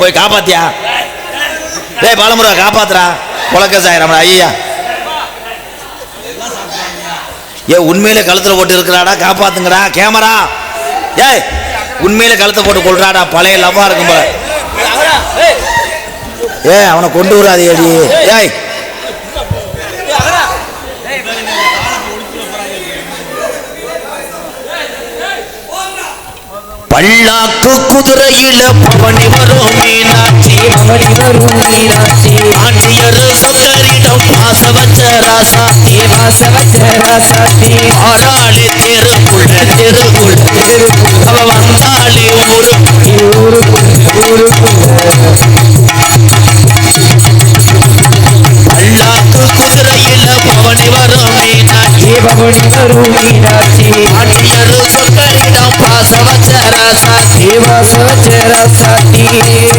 போய் காப்பாத்தியா டேய் பாலமுருகா காப்பாத்துறா புழக்க சாயிரம் ஐயா ஏ உண்மையில கழுத்துல போட்டு இருக்கிறாடா காப்பாத்துங்கடா. கேமரா. ஏய் உண்மையில கழுத்தை போட்டு கொள்றாடா பழைய லவ்வா இருக்கும் போல. ஏய் அவனை கொண்டு வராது ஏடி ஏய். பல்லாக்கு குதிரையில பவனி வரும் மீனாட்சி. அவனி வரும் மீனாட்சி ஆண்டியர் சொக்கரிடம் பாச வச்ச ராசாத்தி. தெருக்குள்ள தெருக்குள்ள மீனாட்சி தேவமணி வரும் மீனாட்சி